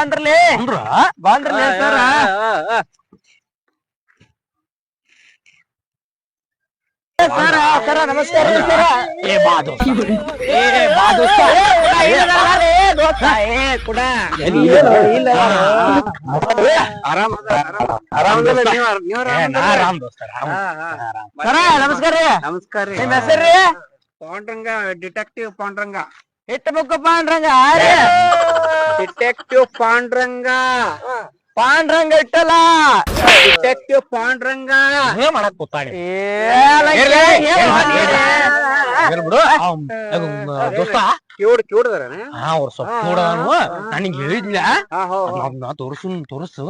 ಬಂದ್ರಲಿ ಅಂದ್ರ ಬಂದ್ರಲಿ ಸರ ಸರ ಸರ ನಮಸ್ಕಾರ ರೀ ಸರ ಏ ಬಾ ದೋಸ್ತ. ಏ ಬಾ ದೋಸ್ತ. ಏ, ಇಲ್ಲ ಅಲ್ಲ ರೀ, ದೋಸ್ತ. ಏ, ಕುಡ. ಎಲ್ಲಿ? ಇಲ್ಲ ಆರಾಮ್ ಆರಾಮದಿಲ್ಲ ನೀವ್ ನೀವ್ ಏ, ನಾ ಆರಾಮ್ ದೋಸ್ತ ಆರಾಮ್. ಸರ ನಮಸ್ಕಾರ ರೀ ನಮಸ್ಕಾರ ರೀ ನಿಮ್ ಹೆಸರ್ರಿ ಪಾಂಡ್ರಂಗ ಡಿಟೆಕ್ಟಿವ್ ಪಾಂಡ್ರಂಗ ಇಟ್ಟ ಮುಖ ಪಾಂಡ್ರಂಗ ರೀ ಡಿಟೆಕ್ಟಿವ್ ಪಾಂಡ್ರಂಗ ಪಾಂಡ್ರಂಗ ಇಟ್ಟಲ್ಲ. ಡಿಟೆಕ್ಟಿವ್ ಪಾಂಡ್ರಂಗ ಏನ್ ಮಾಡಕ್ ಕೂತಾಳಿ. ಏ, ಲಂಕೆ, ಇರ್ಲಿ, ಏನ್ ಇರ್ಲಿ, ಮಾಡ್ತೀರಿ? ಇರ್ಲಿ ಬಿಡು. ಅವ್ನ್- ಅವ್ನ್ ದೋಸ್ತ. ಕಿವುಡ್ ಕಿವುಡ್ದಾರ ಹಾ ಅವ್ರ ಸ್ವಲ್ಪ ನೋಡನು ನನಗೆ ಹೇಳಿದ್ಲ. ಹಾ ಹೋ ಹೋ. ಅವ್ನ ತೋರ್ಸು ತೋರ್ಸು.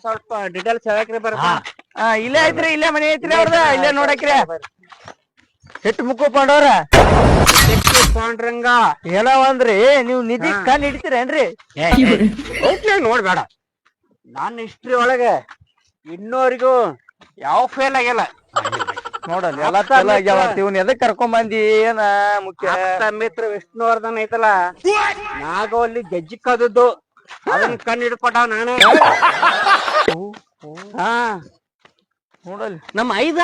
ಸ್ವಲ್ಪ ಡೀಟೇಲ್ಸ್ ಹೇಳಕ್ರಿ ಆ, ಇಲ್ಲೇ ಐತ್ರಿ ಇಲ್ಲೇ ಮನೆ ಐತ್ರಿ ಅವ್ರದ. ಇಲ್ಲೇ ನೋಡಕ್ರಿ. ಹಿಟ್ಟು ಮುಕ್ಕು ಪಾಂಡವ್ರ. ಪಾಂಡ್ರಂಗ. ಏನೋ ಅಂದ್ರಿ ನೀವ್ ನಿಧಿ ಕಣ್ ಹಿಡಿತೀರೇನ್ರಿ? ನೋಡ್ಬೇಡ ನನ್ನ ಹಿಸ್ಟ್ರಿ ಒಳಗೆ ಇನ್ನೋರಿಗೂ ಯಾವ ಫೇಲ್ ಆಗಿಲ್ಲ. ನೋಡಲ್ಲ ಎಲ್ಲ ಫೇಲ್ ಆಗ್ಯಾವ. ಇವನ್ ಎದಕ್ ಕರ್ಕೊಂಡ್ ಬಂದಿ ಏನ ಮುಖ್ಯ? ಮಿತ್ರ ವಿಷ್ಣುವರ್ಧನ್ ಐತಲ್ಲ? ನಾಗವಲ್ಲಿ ಗೆಜ್ಜಿ ಕದದ್ದು ಅದನ್ನ ಕಣ್ಣು ಹಿಡ್ಕೊಟ್ಟಾವ ನಾನೇ. ಹಾ. ನೋಡಲ್ ನಮ್ಮ ಐದ?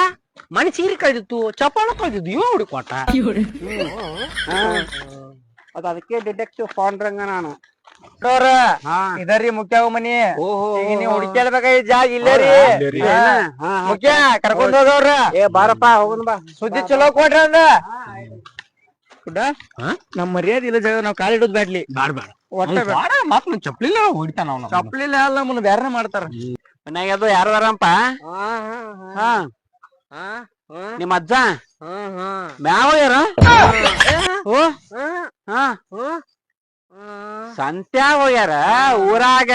ಮನೆ ಸೀರೆ ಕಳೆದಿತ್ತು ಚಪಾಳ ಕಳೆದಿದ್ದು ಇವ ಹುಡುಕೊಟ್ಟ ಹಾ. ಅದ್ ಅದಕ್ಕೆ ಡಿಟೆಕ್ಟಿವ್ ಫಾಂಡ್ರಂಗ ನಾನು. ಹಾ. ಇದರಿ ಮುಖ್ಯ ಮನಿ? ಓಹೋ. ಈಗ ನೀವ್ ಹುಡುಕ್ಯಾಡ್ಬೇಕ ಈ ಜಾಗ ಇಲ್ಲರಿ ರೀ? ಹಾ, ಹಾ, ಹಾ. ಮುಖ್ಯ ಕರ್ಕೊಂಡ್ ಹೋಗವ್ರ ಏ ಬಾರಪ್ಪ ಹೋಗುನ್ ಬಾ. ಸುದ್ದಿ ಚಲೋ ಕೊಡ್ರಿ ಅಂದ? ಹಾ? ನಮ್ ಮರ್ಯಾದೆ ಇಲ್ಲ ಜಾಗ ನಾವ್ ಕಾಲಿಡೋದ್ ಬ್ಯಾಡ್ಲಿ. ಬ್ಯಾಡ ಬ್ಯಾಡ. ಒಟ್ಟ ಮತ್ ಚಪ್ಲಿಲ್ಲ ಹೊಡಿತಾನ ಚಪ್ಲಿಲ್ಲ ಅಲ್ಲ ನಮ್ಮನ್ನ ಬ್ಯಾರೆ ಮಾಡ್ತಾರ. ಮನ್ಯಾಗ ಅದು ಯಾರು ಅದಾರಪ್ಪ ಹಾ. ನಿಮ್ಮ ಅಜ್ಜ? ಮ್ಯಾವ ಯಾರ ಓ? ಹಾ. ಸಂತ್ಯಾಗ ಹೋಗ್ಯಾರ ಊರಾಗ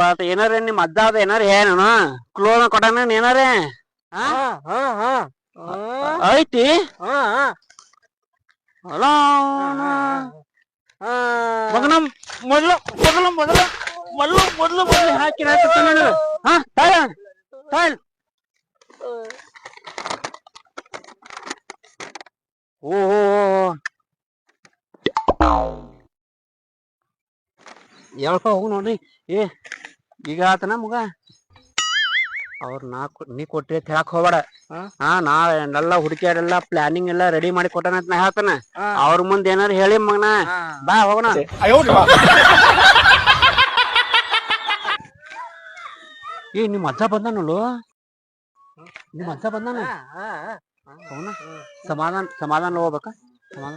ಬಾತ ಏನಾರ ನಿಮ್ ಅಜ್ಜ ಅದ ಏನಾರ ಹೇಳಣ ಕ್ಲೋನ ಕೊಡಣ ಏನಾರ? ಐತಿ ಅಲ್ಲ ಮಗನ ಮೊದಲು ಮೊದಲು ಮೊದಲು ಮೊದಲು ಮೊದಲು ಮೊದಲು ಹಾಕಿ ಹಾಕಿ ಹಾ ತಾಳ ತಾಳ್ ಓಹೋ ಹೇಳ್ಕೊ ಹೋಗು ನೋಡ್ರಿ. ಏ ಈಗ ಆತನ ಮಗ? ಅವ್ರ ನಾ ಕೊ- ನೀ ಕೊಟ್ಟಿ ಅಂತ ಹೇಳಕ್ ಹೋಗ್ಬೇಡ. ಹಾ? ನಾ ಎಲ್ಲ ಹುಡುಕಿಯಾರೆಲ್ಲ ಪ್ಲಾನಿಂಗ್ ಎಲ್ಲ ರೆಡಿ ಮಾಡಿ ಕೊಟ್ಟನ ಅಂತ ನಾ ಹೇಳ್ತಾನ. ಅವ್ರ ಮುಂದೆ ಏನಾರ ಹೇಳಿ ಮಗನ. ಬಾ ಹೋಗೋಣ. ಏ ನಿಮ್ಮ ಅಜ್ಜ ಬಂದಾನಲ್ಲ? ನಿಮ್ಮ ಅಜ್ಜ ಬಂದಾನ? ಹೋಗೋಣ. ಸಮಾಧಾನ ಸಮಾಧಾನ ಹೋಗ್ಬೇಕ. ಸಮಾಧಾನ.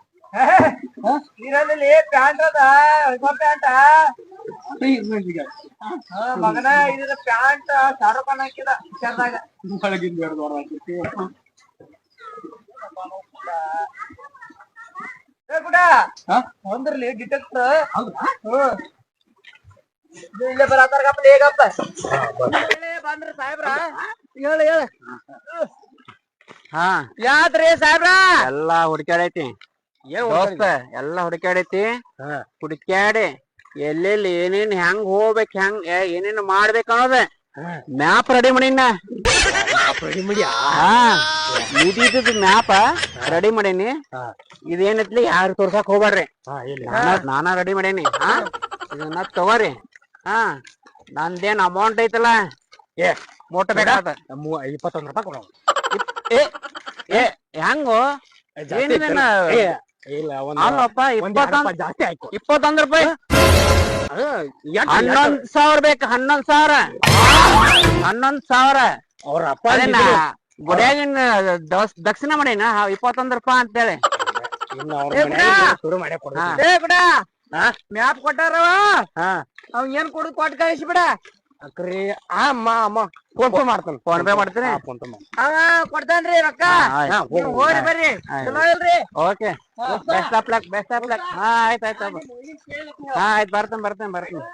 ಪ್ಯಾಂಟ್ ಅದ ಪ್ಯಾಂಟ? ಮಗನ ಇದ್ರ ಪ್ಯಾಂಟ್ ರೂಪಾಯಿ ಹಾಕಿದ ಏ ಗುಡ ಒಂದ್ರಲ್ಲಿ ಡಿಟೆಕ್ಟರ್ ಇಲ್ಲೇ ಬರತ್ತಾರಗಪ್ಪ ಹೇಗಪ್ಪ ಬಂದ್ರ ಸಾಹೇಬ್ರ. ಹೇಳ ಹೇಳ. ಹಾ. ಯಾತ್ರಿ ಸಾಹೇಬ್ರ? ಎಲ್ಲಾ ಹುಡುಕ್ಯಾಡೈತಿ. ದೋಸ್ತ ಎಲ್ಲಾ ಹುಡುಕ್ಯಾಡೈತಿ. ಹುಡುಕ್ಯಾಡಿ ಎಲ್ಲೆಲ್ಲಿ ಏನೇನ್ ಹೆಂಗ್ ಹೋಗ್ಬೇಕ್ ಹೆಂಗ್ ಏನೇನ್ ಮಾಡ್ಬೇಕ ಅನ್ನೋದ ಮ್ಯಾಪ್ ರೆಡಿ ಮಾಡೀನ ಇದಿದ್ದು ಮ್ಯಾಪ ರೆಡಿ ಮಾಡೀನಿ. ಇದೇನೈತ್ಲಿ ಯಾರು ತೋರ್ಸಕ್ ಹೋಗ್ಬಾರ್ರಿ ನಾನ- ರೆಡಿ ಮಾಡೇನಿ. ಹಾ ಇದನ್ನ ತಗೋರಿ. ಹಾ ನಂದೇನ್ ಅಮೌಂಟ್ ಐತಲ್ಲ? ಏ, ಮೋಟ ಬೇಡ. ಇಪ್ಪತ್ತೊಂದ್ ರೂಪಾಯಿ ಕೊಡೋ. ಏ ಏ ಏನಿದೆ ಇಲ್ಲ ಅಲ್ಲಪ್ಪ ಇಪ್ಪತ್ತೊಂದ್ ಜಾಸ್ತಿ ಆಯ್ತು. ಇಪ್ಪತ್ತೊಂದ್ ರೂಪಾಯಿ? ಹನ್ನೊಂದ್ ಸಾವಿರ ಬೇಕು ಹನ್ನೊಂದ್ ಸಾವಿರ. ಹನ್ನೊಂದ್ ಸಾವಿರ. ಅವ್ರ ಅಪ್ಪ ಅದೇನ ಗುಡಿಯಾಗಿನ ದಕ್ಷಿಣ ಮಾಡೀನ? ಇಪ್ಪತ್ತೊಂದ್ ರೂಪಾಯಿ ಅಂತೇಳಿ. ಶುರು ಮಾಡೇ ಬಿಡ? ಮ್ಯಾಪ್ ಕೊಟ್ಟಾರವ? ಹಾ. ಅವ್ ಏನ್ ಕೊಡು ಕೊಟ್ಟು ಕಳಿಸಿ ಬಿಡ. ಅಕ್ರಿ ಆ ಅಮ್ಮ. ಅಮ್ಮ ಫೋನ್ ಪೇ ಮಾಡ್ತಾನ. ಫೋನ್ ಪೇ ಮಾಡ್ತೀನಿ. ಫೋನ್ ಪೇ ಕೊಡ್ತಾನ್ರಿ ರೊಕ್ಕ. ಹಾ. ಹಾ, ಹೋಗ್ ಹೋಗ್ರಿ ಬರ್ರಿ. ಚಲೋ ಇಲ್ರಿ? Okay best of luck best of luck ಹಾ ಆಯ್ತ್ ಆಯ್ತು. ಹಾ ಆಯ್ತ್. ಬರ್ತೇನೆ ಬರ್ತೇನೆ ಬರ್ತೇನೆ.